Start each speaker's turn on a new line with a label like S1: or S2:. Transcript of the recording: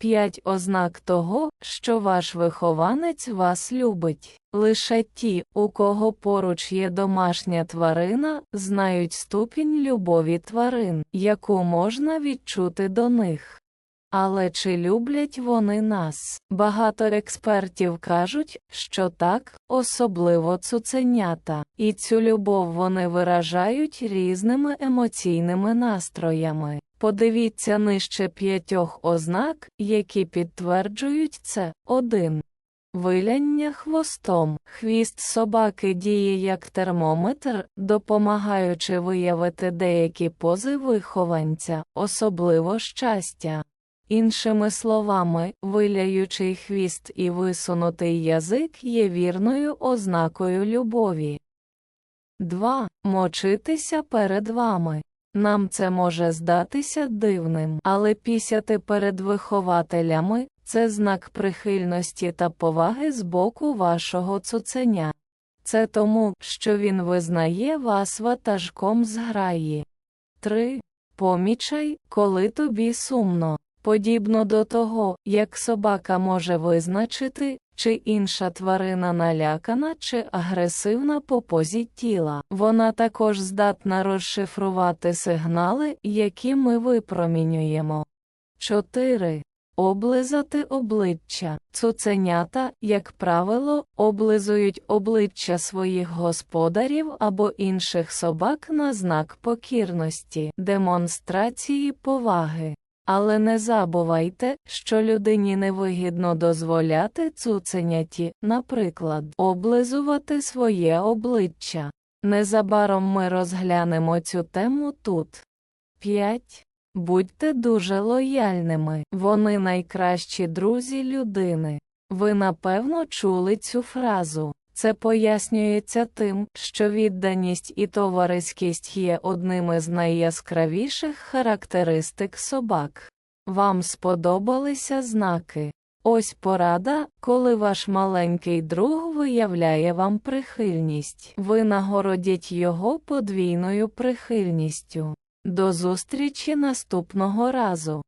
S1: П'ять ознак того, що ваш вихованець вас любить. Лише ті, у кого поруч є домашня тварина, знають ступінь любові тварин, яку можна відчути до них. Але чи люблять вони нас? Багато експертів кажуть, що так, особливо цуценята, і цю любов вони виражають різними емоційними настроями. Подивіться нижче п'ятьох ознак, які підтверджують це. 1. Виляння хвостом. Хвіст собаки діє як термометр, допомагаючи виявити деякі пози вихованця, особливо щастя. Іншими словами, виляючий хвіст і висунутий язик є вірною ознакою любові. 2. Мочитися перед вами. Нам це може здатися дивним, але пісяти перед вихователями це знак прихильності та поваги з боку вашого цуценя. Це тому, що він визнає вас ватажком зграї. 3. Помічай, коли тобі сумно. Подібно до того, як собака може визначити, чи інша тварина налякана чи агресивна по позі тіла, вона також здатна розшифрувати сигнали, які ми випромінюємо. 4. Облизати обличчя. Цуценята, як правило, облизують обличчя своїх господарів або інших собак на знак покірності, демонстрації поваги. Але не забувайте, що людині невигідно дозволяти цуценяті, наприклад, облизувати своє обличчя. Незабаром ми розглянемо цю тему тут. 5. Будьте дуже лояльними. Вони найкращі друзі людини. Ви напевно чули цю фразу. Це пояснюється тим, що відданість і товариськість є одними з найяскравіших характеристик собак. Вам сподобалися знаки. Ось порада, коли ваш маленький друг виявляє вам прихильність. Ви нагородіть його подвійною прихильністю. До зустрічі наступного разу.